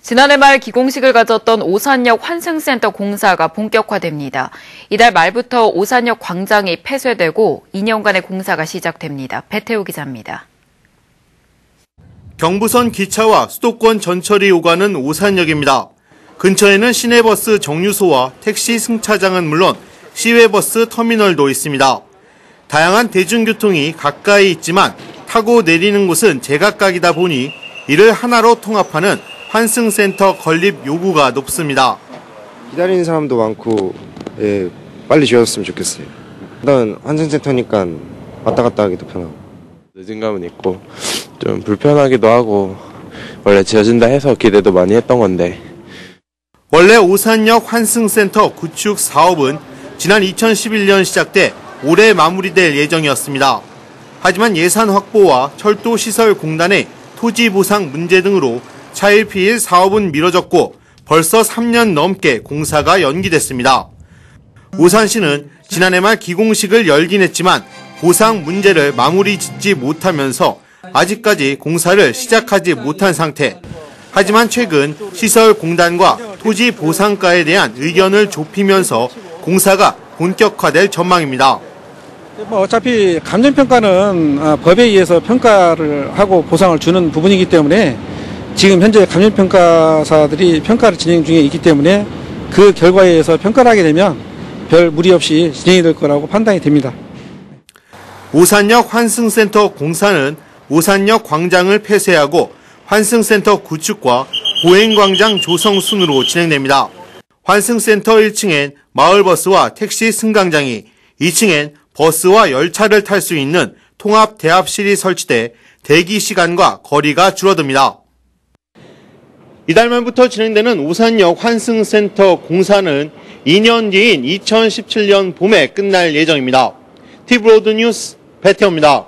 지난해 말 기공식을 가졌던 오산역 환승센터 공사가 본격화됩니다. 이달 말부터 오산역 광장이 폐쇄되고 2년간의 공사가 시작됩니다. 배태우 기자입니다. 경부선 기차와 수도권 전철이 오가는 오산역입니다. 근처에는 시내버스 정류소와 택시 승차장은 물론 시외버스 터미널도 있습니다. 다양한 대중교통이 가까이 있지만 타고 내리는 곳은 제각각이다 보니 이를 하나로 통합하는 환승센터 건립 요구가 높습니다. 기다리는 사람도 많고 예, 빨리 지어졌으면 좋겠어요. 일단 환승센터니까 왔다 갔다 하기도 편하고. 늦은 감은 있고 좀 불편하기도 하고 원래 지어진다 해서 기대도 많이 했던 건데 원래 오산역 환승센터 구축 사업은 지난 2011년 시작돼 올해 마무리될 예정이었습니다. 하지만 예산 확보와 철도시설공단의 토지 보상 문제 등으로 차일피일 사업은 미뤄졌고 벌써 3년 넘게 공사가 연기됐습니다. 오산시는 지난해 말 기공식을 열긴 했지만 보상 문제를 마무리 짓지 못하면서 아직까지 공사를 시작하지 못한 상태. 하지만 최근 시설공단과 토지 보상가에 대한 의견을 좁히면서 공사가 본격화될 전망입니다. 뭐 어차피 감정평가는 아, 법에 의해서 평가를 하고 보상을 주는 부분이기 때문에 지금 현재 감정평가사들이 평가를 진행 중에 있기 때문에 그 결과에 의해서 평가를 하게 되면 별 무리 없이 진행이 될 거라고 판단이 됩니다. 오산역 환승센터 공사는 오산역 광장을 폐쇄하고 환승센터 구축과 보행광장 조성 순으로 진행됩니다. 환승센터 1층엔 마을버스와 택시 승강장이, 2층엔 버스와 열차를 탈 수 있는 통합 대합실이 설치돼 대기 시간과 거리가 줄어듭니다. 이달 말부터 진행되는 오산역 환승센터 공사는 2년 뒤인 2017년 봄에 끝날 예정입니다. 티브로드 뉴스 배태호입니다.